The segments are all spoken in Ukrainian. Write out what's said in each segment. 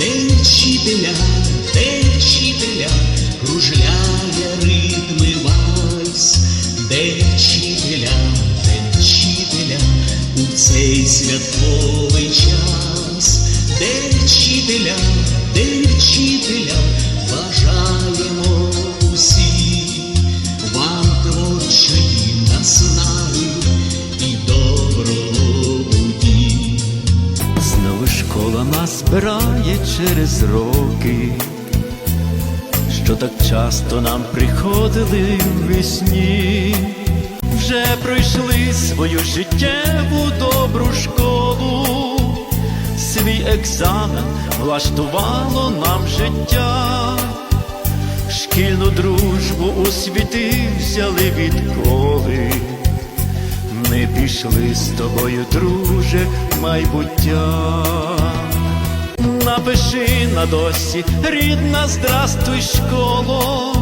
День вчителя, кружляє ритми вальс, День вчителя, вчителя, у цей святковий час, день вчителя, бажаємо усі, вам творчої наснаги і добробуті. Знову школа нас збирає через роки, що так часто нам приходили весні. Вже пройшли свою життєву добру школу, свій екзамен влаштувало нам життя, шкільну дружбу у світи взяли відколи. Ми пішли з тобою, друже, майбуття. Напиши на досі, рідна, здрастуй, школо,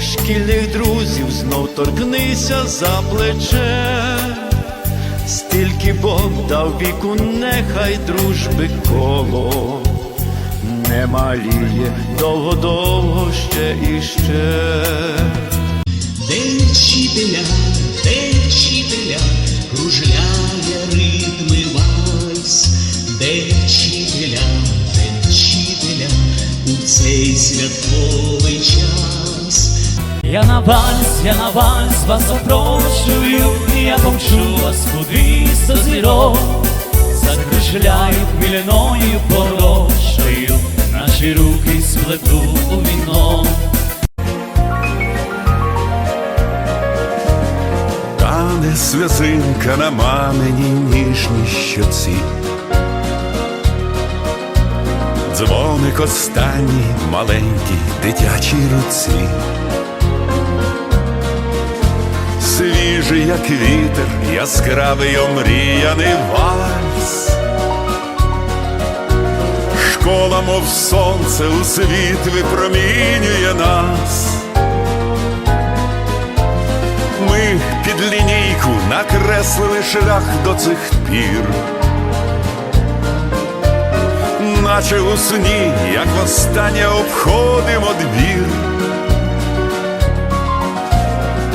шкільних друзів знов торкнися за плече, стільки Бог дав віку, нехай дружби коло, не маліє довго-довго ще і ще. День вчителя, день вчителя, кружляє цей святковий час. Я на вальс, я на вальс вас запрошую, я помчу вас кудись до зірок, закружляю хвиляною порожею, наші руки сплету у віно. Тане сльозинка на маминій ніжній щоці. Дзвоник останній маленькій дитячій руці. Свіжий, як вітер, яскравий омріяний вальс. Школа, мов сонце, у світ випромінює нас. Ми під лінійку накреслили шлях до цих пір, наче у сні, як востаннє обходимо двір.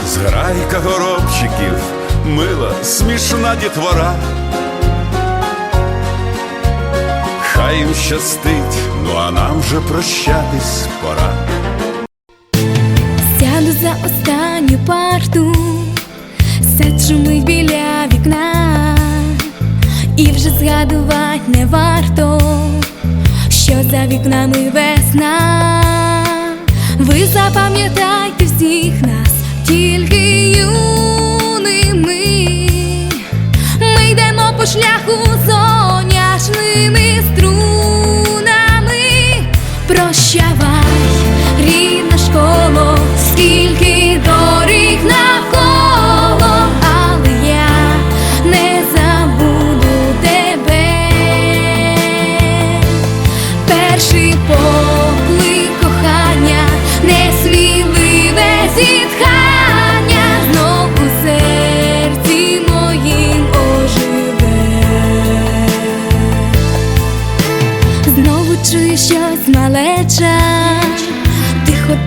Зграйка горобчиків, мила, смішна дітвора. Хай їм щастить, ну а нам вже прощатись пора. Сяду за останню парту, сад шумить біля вікна, і вже згадувати не варто, за вікнами весна. Ви запам'ятайте всіх нас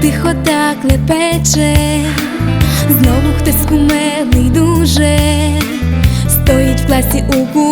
тихо, так лепече, знову хтось кумедний дуже, стоїть в класі у кутку,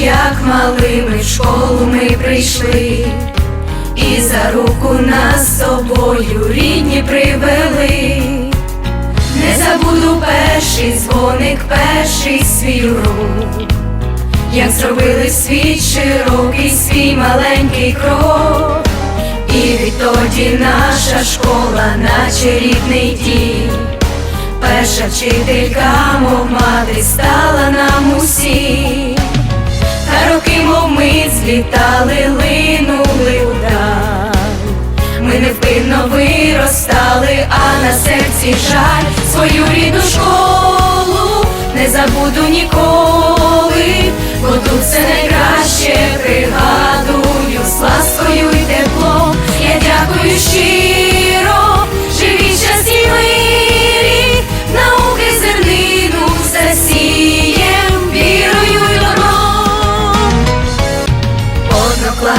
Малими в школу ми прийшли, і за руку нас собою рідні привели. Не забуду перший дзвоник, перший свій урок, як зробили світ широкий, свій маленький крок. І відтоді наша школа, наче рідний дім. Перша вчителька, мов мати, стала нам усім. Роки, мов ми злітали, линули удар. Ми невпинно виростали, а на серці жаль свою рідну школу не забуду ніколи,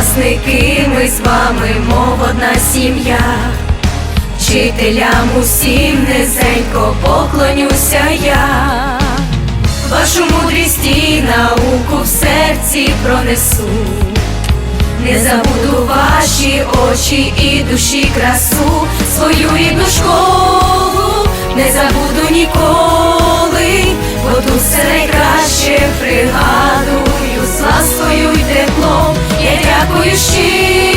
Однокласники, ми з вами, мов одна сім'я. Вчителям усім низенько поклонюся я. Вашу мудрість і науку в серці пронесу. Не забуду ваші очі і душі красу, свою рідну школу, не забуду ніколи, бо тут все найкраще пригадую ласкою й теплом. Я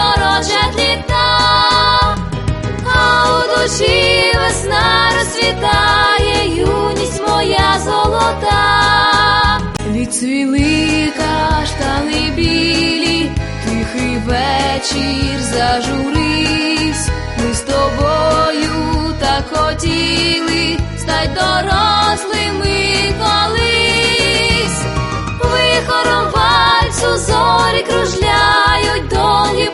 довгі пророчать літа, а у душі весна розцвітає, юність моя золота. Відцвіли каштани білі, тихий вечір зажурись, ми з тобою так хотіли, стать дорослими колись, вихором вальсу зорі кружляють, довгі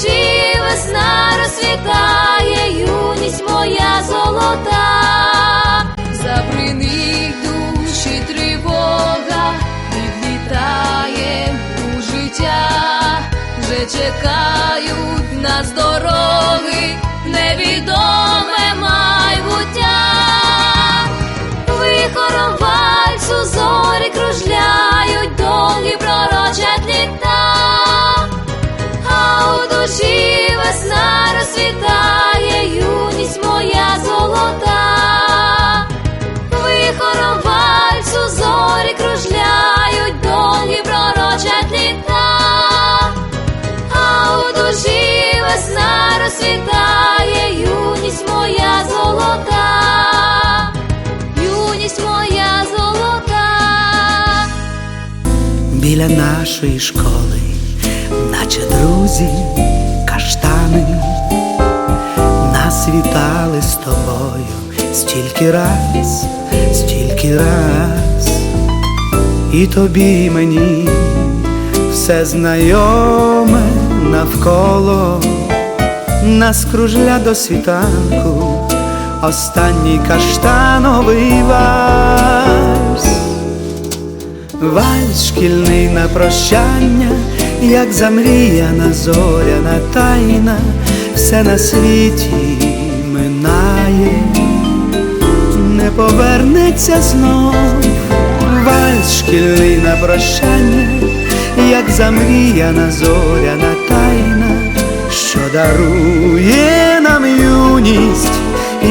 душі весна розцвітає, юність моя золота. Забриних душі тривога відлітає у життя, вже чекають нас дороги, невідоме майбуття. Вихором вальсу зорі кружляють, довгі пророчать літа, душі весна розцвітає, юність моя золота. Вихором вальсу зорі кружляють, довгі пророчать літа, а у душі весна розцвітає, юність моя золота, юність моя золота. біля нашої школи, наче друзі, каштани, нас вітали з тобою стільки раз, стільки раз, і тобі і мені все знайоме навколо, нас кружля до світанку, останній каштановий вальс. Вальс шкільний на прощання, як замріяна зоряна тайна, все на світі минає, не повернеться знов. Вальс шкільний на прощання, як замріяна зоряна тайна, що дарує нам юність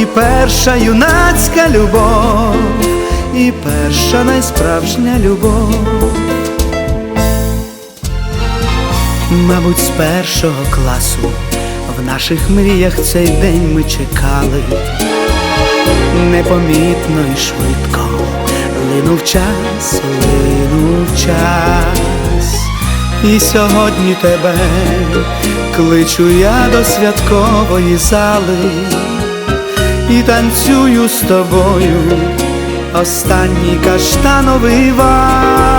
і перша юнацька любов і перша найсправжня любов. Мабуть, з першого класу. В наших мріях цей день ми чекали, непомітно і швидко. Линув час, линув час, і сьогодні тебе кличу я до святкової зали. І танцюю з тобою останній каштановий вальс.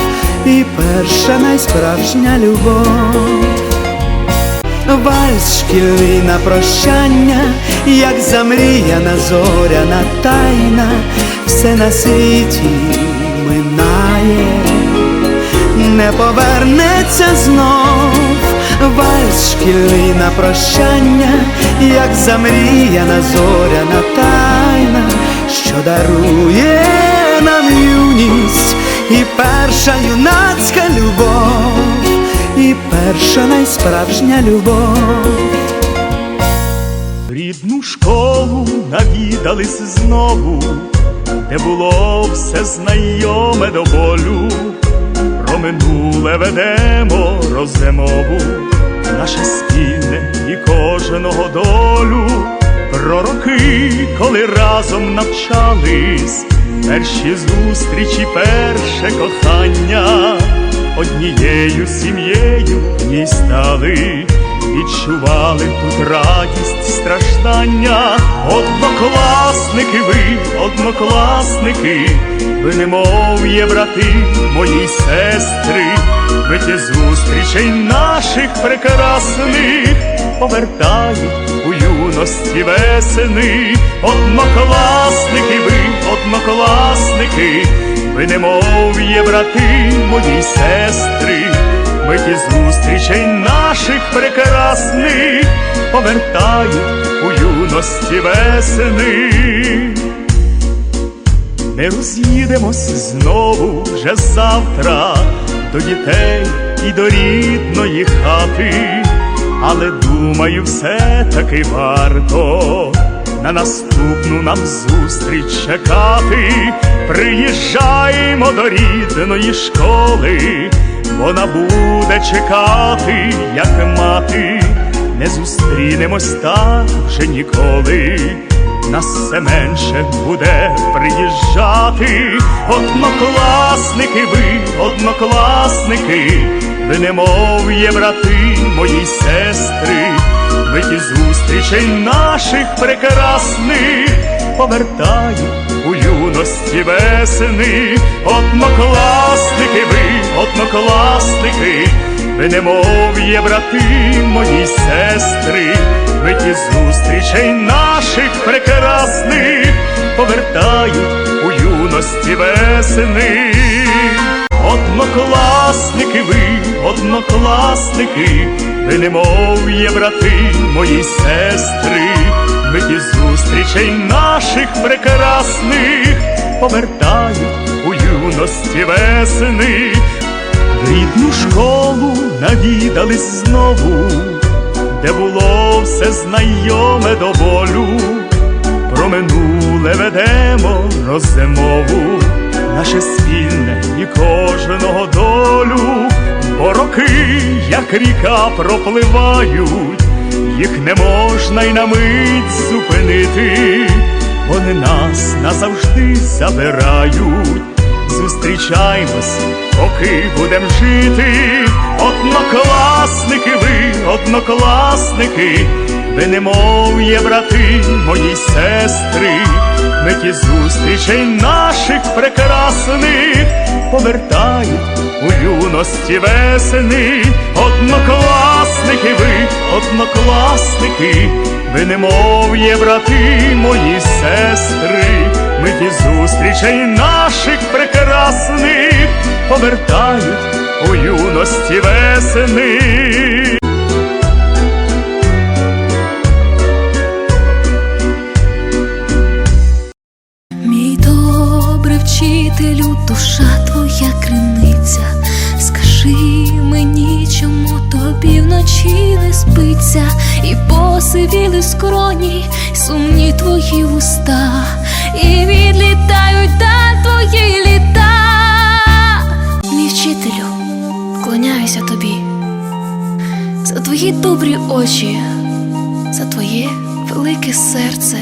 і перша найсправжня любов. Вальс шкільний на прощання, як замріяна зоряна тайна, все на світі минає, не повернеться знов. Вальс шкільний на прощання, як замріяна зоряна тайна, що дарує нам юність і перша юнацька любов, і перша найсправжня любов. Рідну школу навідались знову, де було все знайоме до болю. Про минуле ведемо розмову, наше спільне і кожного долю. Про роки, коли разом навчались, перші зустрічі, перше кохання, однією сім'єю ній стали, відчували тут радість, страждання, однокласники ви, однокласники, ви немов є брати мої сестри, ви ті зустрічей наших прекрасних повертають у юності весени, однокласники ви, однокласники, ви немов є брати мої сестри, ми ті зустрічей наших прекрасних повертають у юності весени. Не роз'їдемось знову вже завтра до дітей і до рідної хати, але думаю, все-таки варто на наступну нам зустріч чекати. Приїжджаємо до рідної школи, вона буде чекати, як мати, не зустрінемось так вже ніколи нас все менше буде приїжджати. Однокласники ви, однокласники, ви немов є брати мої сестри, ті зустрічей наших прекрасних повертають у юності весени. Однокласники ви, однокласники, ви немов є брати мої сестри, ви ті зустрічей наших прекрасних повертають у юності весени. Однокласники ви, однокласники, ви немов є брати мої сестри, ви ті зустрічей наших прекрасних повертають у юності весени. В рідну школу навідались знову, де було все знайоме до болю. Про минуле ведемо розмову, наше спільне і кожного долю, бо роки, як ріка, пропливають, їх не можна й на мить зупинити, вони нас назавжди забирають. Зустрічаймось, поки будем жити, однокласники ви, однокласники, ви немов є брати мої сестри, ми ті зустрічей наших прекрасних повертають у юності весени, однокласники ви, однокласники, ви немов є брати мої сестри, ми ті зустрічей наших прекрасних повертають у юності весени. Твої і відлітають та твої літа. Мій вчителю, вклоняюся тобі за твої добрі очі, за твоє велике серце,